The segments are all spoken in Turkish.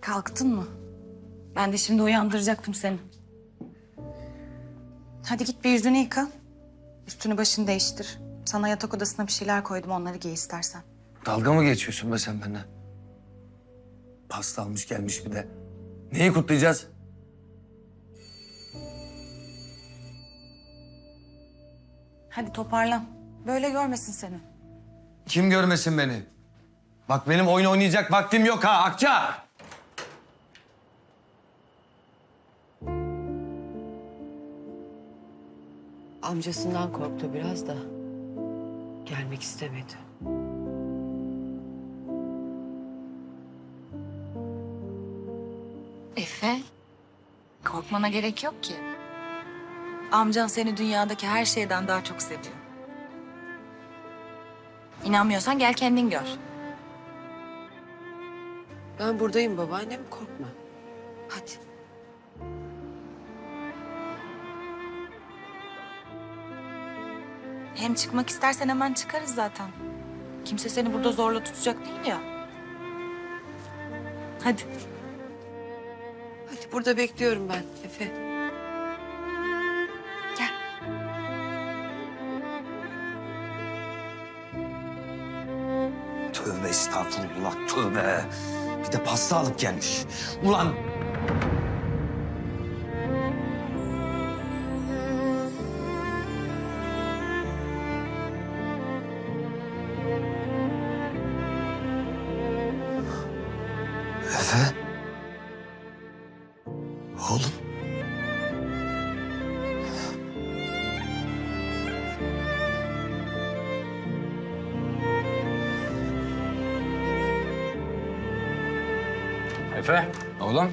Kalktın mı? Ben de şimdi uyandıracaktım seni. Hadi git bir yüzünü yıka. Üstünü başını değiştir. Sana yatak odasına bir şeyler koydum onları giy istersen. Dalga mı geçiyorsun be sen benden? Pasta almış gelmiş bir de. Neyi kutlayacağız? Hadi toparlan. Böyle görmesin seni. Kim görmesin beni? Bak benim oyun oynayacak vaktim yok ha Akça. Amcasından korktu biraz da. Gelmek istemedi. Efe, korkmana gerek yok ki. Amcan seni dünyadaki her şeyden daha çok seviyor. İnanmıyorsan gel kendin gör. Ben buradayım babaannem korkma. Hadi. Hem çıkmak istersen hemen çıkarız zaten. Kimse seni burada zorla tutacak değil ya. Hadi. Hadi burada bekliyorum ben Efe. Gel. Tövbe estağfurullah tövbe. Bir de pasta alıp gelmiş. Ulan Efe, oğlum.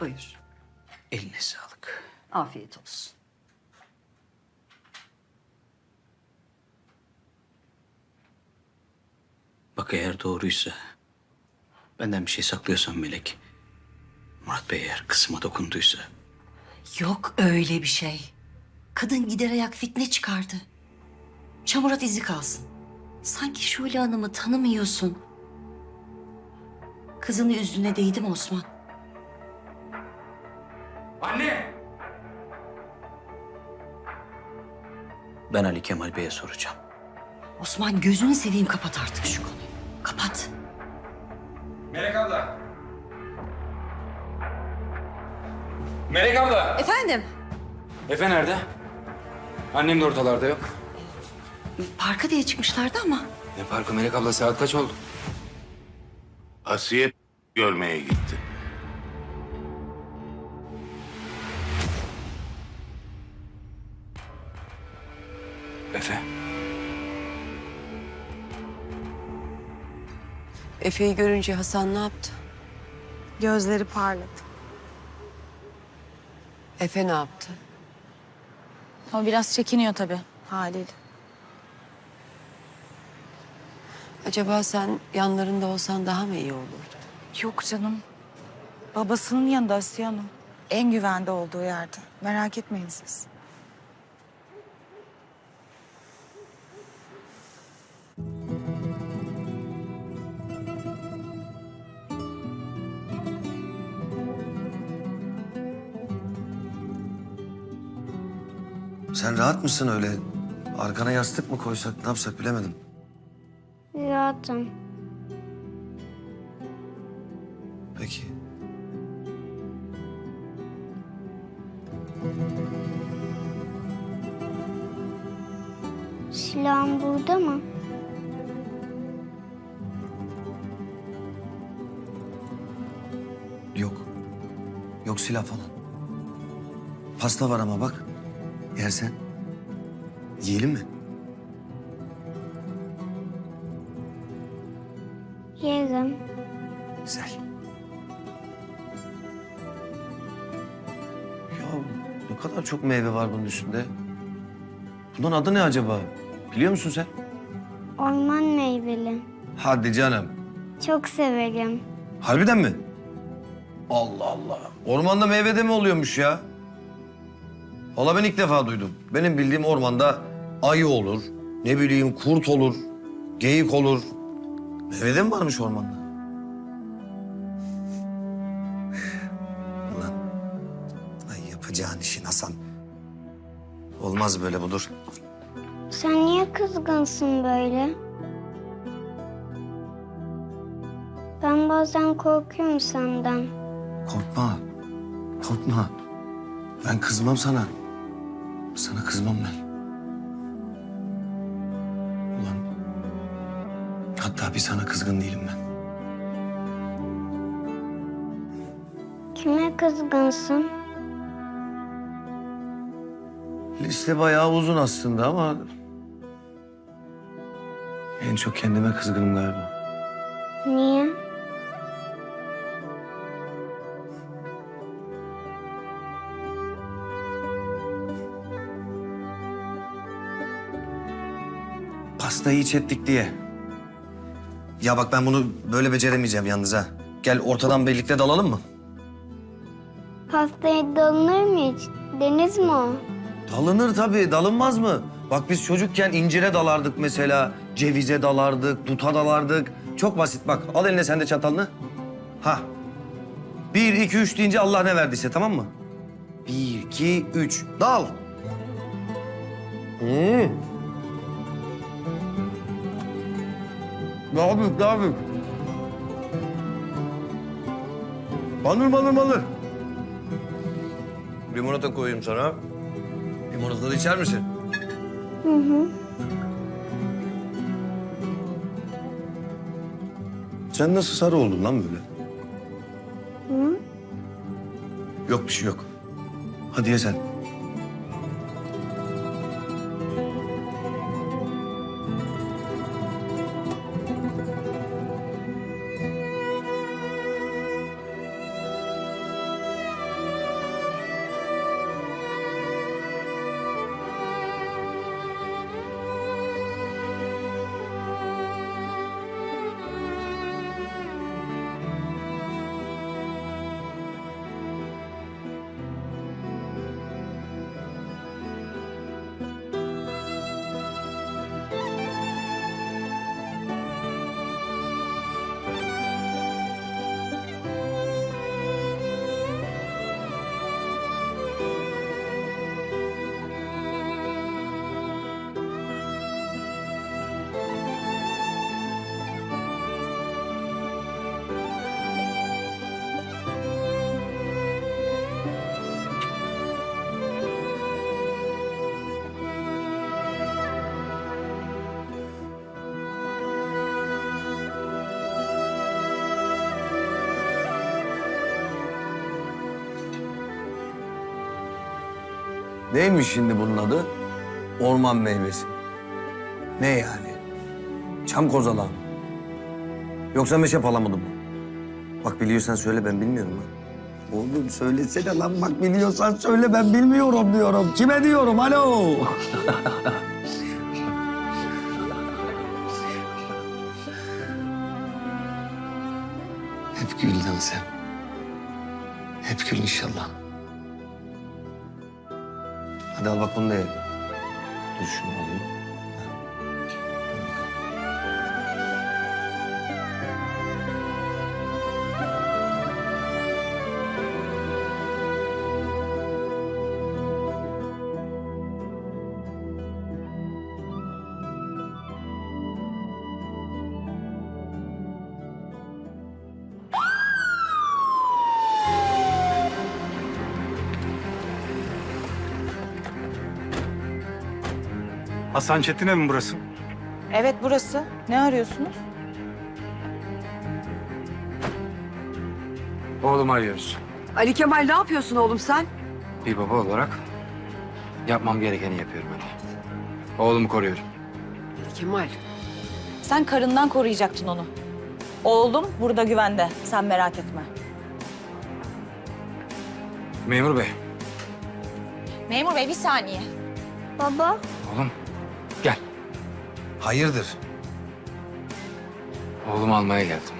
Buyur. Eline sağlık. Afiyet olsun. Bak eğer doğruysa, benden bir şey saklıyorsan Melek, Murat Bey eğer kızıma dokunduysa, Yok öyle bir şey. Kadın gider ayak fitne çıkardı. Çamurat izi kalsın. Sanki Şule Hanım'ı tanımıyorsun. Kızını üzdüğüne değdi mi Osman? Anne! Ben Ali Kemal Bey'e soracağım. Osman gözünü seveyim kapat artık şu konuyu. Kapat. Melek abla. Melek abla. Efendim? Efe nerede? Annem de ortalarda yok. Parka diye çıkmışlardı ama. Ne parkı Melek abla saat kaç oldu? Asiye görmeye gitti. Efe. Efe'yi görünce Hasan ne yaptı? Gözleri parladı. Efe ne yaptı? O biraz çekiniyor tabii haliyle. Acaba sen yanlarında olsan daha mı iyi olurdu? Yok canım. Babasının yanında Asiye Hanım. En güvende olduğu yerde. Merak etmeyin siz. Sen rahat mısın öyle? Arkana yastık mı koysak ne yapsak bilemedim. Rahatım. Peki. Silahım burada mı? Yok. Yok silah falan. Pasta var ama bak. Yersen. Yiyelim mi? Yerim. Güzel. Ya ne kadar çok meyve var bunun üstünde. Bunun adı ne acaba? Biliyor musun sen? Orman meyveli. Hadi canım. Çok severim. Harbiden mi? Allah Allah. Ormanda meyve de mi oluyormuş ya? Valla ben ilk defa duydum. Benim bildiğim ormanda ayı olur, ne bileyim kurt olur, geyik olur. Meyve de mi varmış ormanda? Ulan, ay yapacağın işin Hasan. Olmaz böyle budur. Sen niye kızgınsın böyle? Ben bazen korkuyorum senden. Korkma, korkma. Ben kızmam sana. Sana kızmam ben. Ulan, hatta bir sana kızgın değilim ben. Kime kızgınsın? Liste bayağı uzun aslında ama... En çok kendime kızgınım galiba. Niye? Pastayı iç ettik diye. Ya bak ben bunu böyle beceremeyeceğim yalnız ha. Gel ortadan birlikte dalalım mı? Pastaya dalınır mı hiç? Deniz mi o? Dalınır tabii, dalınmaz mı? Bak biz çocukken incire dalardık mesela, cevize dalardık, duta dalardık. Çok basit bak, al eline sen de çatalını. Ha. Bir, iki, üç deyince Allah ne verdiyse tamam mı? Bir, iki, üç, dal. Hmm. Daha büyük, daha büyük. Banır, banır, banır. Limonata koyayım sana. Limonata da içer misin? Hı hı. Sen nasıl sarı oldun lan böyle? Hı? Yok bir şey yok. Hadi ye sen. Neymiş şimdi bunun adı? Orman meyvesi. Ne yani? Çam kozalağı mı? Yoksa meşe palamıdı mı? Bak biliyorsan söyle ben bilmiyorum ha. Oğlum söylesene lan bak biliyorsan söyle ben bilmiyorum diyorum. Kime diyorum alo? Hep güldün sen. Hep gül inşallah. Hadi al bak bunu da ye. Dur şunu alayım. Hasan Çetin'e mi burası? Evet burası. Ne arıyorsunuz? Oğlumu arıyoruz. Ali Kemal ne yapıyorsun oğlum sen? Bir baba olarak yapmam gerekeni yapıyorum ben. Oğlumu koruyorum. Ali Kemal. Sen karından koruyacaktın onu. Oğlum burada güvende. Sen merak etme. Memur bey, Memur bey bir saniye. Baba, oğlum. Hayırdır? Oğlumu almaya geldim.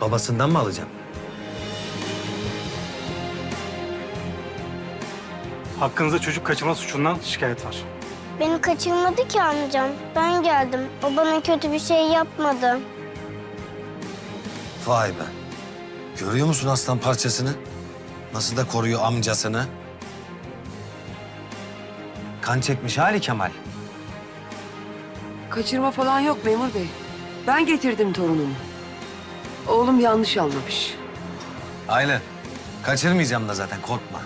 Babasından mı alacağım? Hakkınızda çocuk kaçırma suçundan şikayet var. Beni kaçırmadı ki amcam. Ben geldim. O bana kötü bir şey yapmadı. Vay be. Görüyor musun aslan parçasını? Nasıl da koruyor amcasını? Kan çekmiş hali Kemal. Kaçırma falan yok memur bey. Ben getirdim torunumu. Oğlum yanlış anlamış. Aynen. Kaçırmayacağım da zaten korkma.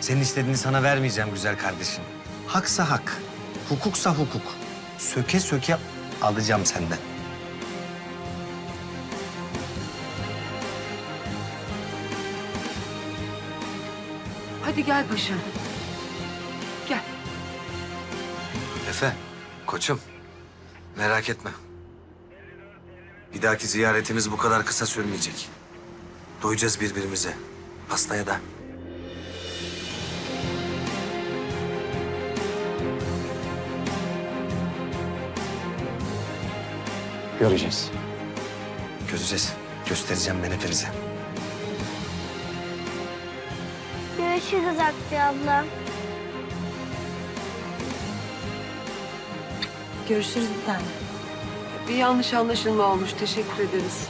Senin istediğini sana vermeyeceğim güzel kardeşim. Haksa hak, hukuksa hukuk. Söke söke alacağım senden. Hadi gel paşam. Efe, koçum. Merak etme. Bir dahaki ziyaretimiz bu kadar kısa sürmeyecek. Doyacağız birbirimize. Hastaya da. Göreceğiz. Göreceğiz. Göstereceğim ben hepinize. Görüşürüz Akbi abla. Görüşürüz bir tane. Bir yanlış anlaşılma olmuş. Teşekkür ederiz.